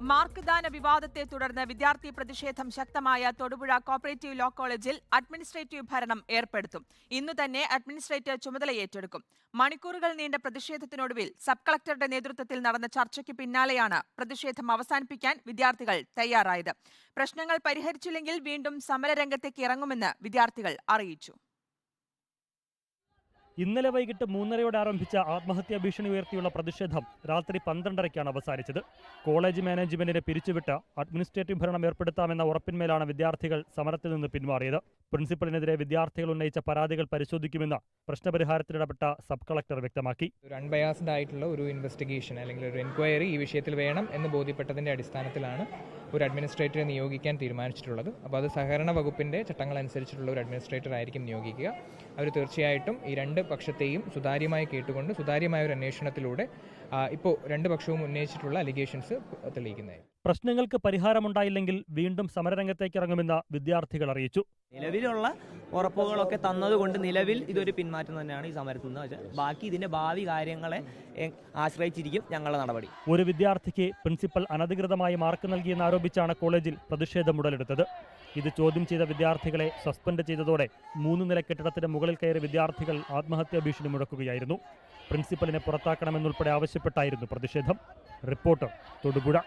Mark ദാന വിവാദത്തെ തുടർന്ന് വിദ്യാർത്ഥി പ്രതിഷേധം ശക്തമായ തൊടുപുഴ കോപ്പറേറ്റീവ് ലോ കോളേജിൽ അഡ്മിനിസ്ട്രേറ്റീവ് ഭരണം ഏർപ്പെടുത്തും. ഇന്നു തന്നെ അഡ്മിനിസ്ട്രേറ്റർ ചുമതല ഏറ്റെടുക്കും. മണിക്കൂറുകൾ നീണ്ട പ്രതിഷേധത്തിനൊടുവിൽ സബ് കളക്ടറുടെ നേതൃത്വത്തിൽ നടന്ന ചർച്ചയ്ക്ക് പിന്നാലെയാണ് പ്രതിഷേധം അവസാനിപ്പിക്കാൻ വിദ്യാർത്ഥികൾ തയ്യാറായത്. പ്രശ്നങ്ങൾ പരിഹരിച്ചില്ലെങ്കിൽ വീണ്ടും സമരരംഗത്തേക്ക് ഇറങ്ങുമെന്ന് വിദ്യാർത്ഥികൾ അറിയിച്ചു. ഇന്നലെ വൈകിട്ട് മൂന്നരയോടെ ആരംഭിച്ച ആത്മഹത്യാ ഭീഷണി ഉയർത്തിയുള്ള പ്രതിഷേധം രാത്രി പന്ത്രണ്ടരയ്ക്കാണ് അവസാനിച്ചത്. കോളേജ് മാനേജ്മെന്റിനെ പിരിച്ചുവിട്ട് അഡ്മിനിസ്ട്രേറ്റീവ് ഭരണം ഏർപ്പെടുത്താമെന്ന ഉറപ്പിന്മേലാണ് വിദ്യാർത്ഥികൾ സമരത്തിൽ നിന്ന് പിന്മാറിയത് പ്രിൻസിപ്പലിനെതിരെ വിദ്യാർത്ഥികൾ ഉന്നയിച്ച പരാതികൾ പരിശോധിക്കുമെന്ന് പ്രശ്നപരിഹാരത്തിലിടപെട്ട സബ് കളക്ടർ വ്യക്തമാക്കി. ഒരു അൺബയാസ്ഡ് ആയിട്ടുള്ള ഒരു ഇൻവെസ്റ്റിഗേഷൻ അല്ലെങ്കിൽ ഒരു എൻക്വയറി ഈ വിഷയത്തിൽ വേണം എന്ന് ബോധ്യപ്പെട്ടതിന്റെ അടിസ്ഥാനത്തിലാണ് ഒരു അഡ്മിനിസ്ട്രേറ്ററെ നിയോഗിക്കാൻ തീരുമാനിച്ചിട്ടുള്ളത്. അപ്പോൾ അത് സഹകരണ വകുപ്പിന്റെ ചട്ടങ്ങൾ അനുസരിച്ചിട്ടുള്ള ഒരു അഡ്മിനിസ്ട്രേറ്റർ ആയിരിക്കും നിയോഗിക്കുക. അവർ തീർച്ചയായിട്ടും ഈ രണ്ട് പക്ഷത്തെയും സുതാര്യമായി കേട്ടുകൊണ്ട് സുതാര്യമായ ഒരു അന്വേഷണത്തിലൂടെ ഇപ്പോൾ രണ്ട് പക്ഷവും ഉന്നയിച്ചിട്ടുള്ള അലിഗേഷൻസ് തെളിയിക്കുന്നത് പ്രശ്നങ്ങൾക്ക് പരിഹാരമുണ്ടായില്ലെങ്കിൽ വീണ്ടും സമരരംഗത്തേക്ക് ഇറങ്ങുമെന്ന് വിദ്യാർത്ഥികൾ അറിയിച്ചു. നിലവിലുള്ള ഉറപ്പുകളൊക്കെ തന്നതുകൊണ്ട് നിലവിൽ ഇതൊരു പിന്മാറ്റം തന്നെയാണ് ഈ സമരത്തിൽ നിന്ന് വെച്ചാൽ. ബാക്കി ഇതിന്റെ ഭാവി കാര്യങ്ങളെ ആശ്രയിച്ചിരിക്കും ഞങ്ങളുടെ നടപടി. ഒരു വിദ്യാർത്ഥിക്ക് പ്രിൻസിപ്പൽ അനധികൃതമായി മാർക്ക് നൽകിയെന്ന് ആരോപിച്ചാണ് കോളേജിൽ പ്രതിഷേധം ഉടലെടുത്തത്. ഇത് ചോദ്യം ചെയ്ത വിദ്യാർത്ഥികളെ സസ്പെൻഡ് ചെയ്തതോടെ മൂന്ന് നില കെട്ടിടത്തിന്റെ മുകളിൽ കയറി വിദ്യാർത്ഥികൾ ആത്മഹത്യാ ഭീഷണി മുഴക്കുകയായിരുന്നു. പ്രിൻസിപ്പലിനെ പുറത്താക്കണമെന്നുൾപ്പെടെ ആവശ്യപ്പെട്ടായിരുന്നു പ്രതിഷേധം. റിപ്പോർട്ടർ തൊടുപുഴ.